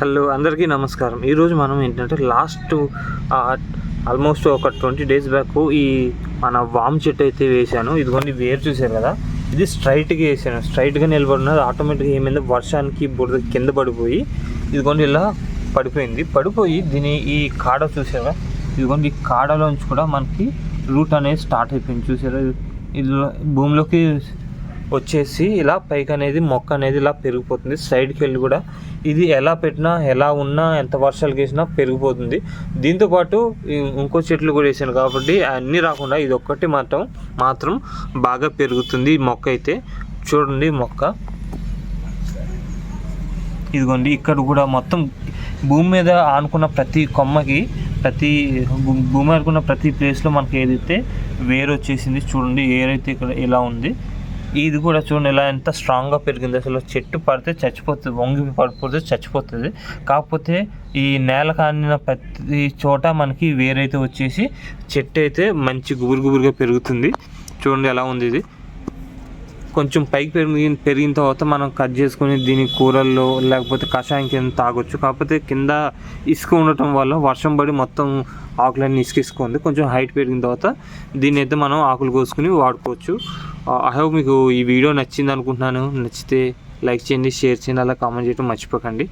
Hello అందరికీ నమస్కారం. ఈరోజు మనం ఏంటంటే లాస్ట్ ఆల్మోస్ట్ ఒక ట్వంటీ డేస్ బ్యాక్ ఈ మన వామ్ చెట్టు అయితే వేసాను ఇదిగోండి వేరు చూశారు కదా? ఇది స్ట్రైట్గా వేసాను స్ట్రైట్గా నిలబడినది ఆటోమేటిక్గా ఏమైంది వర్షానికి బురద కింద పడిపోయి ఇదిగోండి ఇలా పడిపోయింది. పడిపోయి దీని ఈ కాడ చూసారా ఇదిగోండి ఈ కాడలోంచి కూడా మనకి రూట్ అనేది స్టార్ట్ అయిపోయింది. చూసారా ఇది భూమిలోకి వచ్చేసి ఇలా పైకి అనేది మొక్క అనేది ఇలా పెరిగిపోతుంది. సైడ్కి వెళ్ళి కూడా ఇది ఎలా పెట్టినా ఎలా ఉన్నా ఎంత వర్షాలు వేసినా పెరిగిపోతుంది. దీంతోపాటు ఇంకో చెట్లు కూడా వేసాను కాబట్టి అన్నీ రాకుండా ఇది ఒక్కటి మాత్రం మాత్రం బాగా పెరుగుతుంది ఈ మొక్క అయితే. చూడండి మొక్క. ఇదిగోండి ఇక్కడ కూడా మొత్తం భూమి మీద ఆనుకున్న ప్రతి కొమ్మకి ప్రతి భూమి ఆనుకున్న ప్రతి ప్లేస్లో మనకి ఏదైతే వేరు వచ్చేసింది చూడండి ఏరైతే ఇక్కడ ఇలా ఉంది. ఇది కూడా చూడండి ఇలా ఎంత స్ట్రాంగ్గా పెరిగింది. అసలు చెట్టు పడితే చచ్చిపోతుంది వంగి పడిపోతే చచ్చిపోతుంది. కాకపోతే ఈ నేల కానిన ప్రతి చోట మనకి వేరైతే వచ్చేసి చెట్టు అయితే మంచి గుబురు గుబురుగా పెరుగుతుంది. చూడండి ఎలా ఉంది ఇది. కొంచెం పైకి పెరిగి పెరిగిన తర్వాత మనం కట్ చేసుకొని దీని కూరల్లో లేకపోతే కషాయం కింద తాగొచ్చు. కాకపోతే కింద ఇసుక ఉండటం వల్ల వర్షం పడి మొత్తం ఆకులన్నీ ఇసుకేసుకుంది. కొంచెం హైట్ పెరిగిన తర్వాత దీన్ని అయితే మనం ఆకులు కోసుకుని వాడుకోవచ్చు. ఐ హోప్ మీకు ఈ వీడియో నచ్చింది అనుకుంటున్నాను నచ్చితే లైక్ చేయండి షేర్ చేయండి అలా కామెంట్ చేయడం మర్చిపోకండి.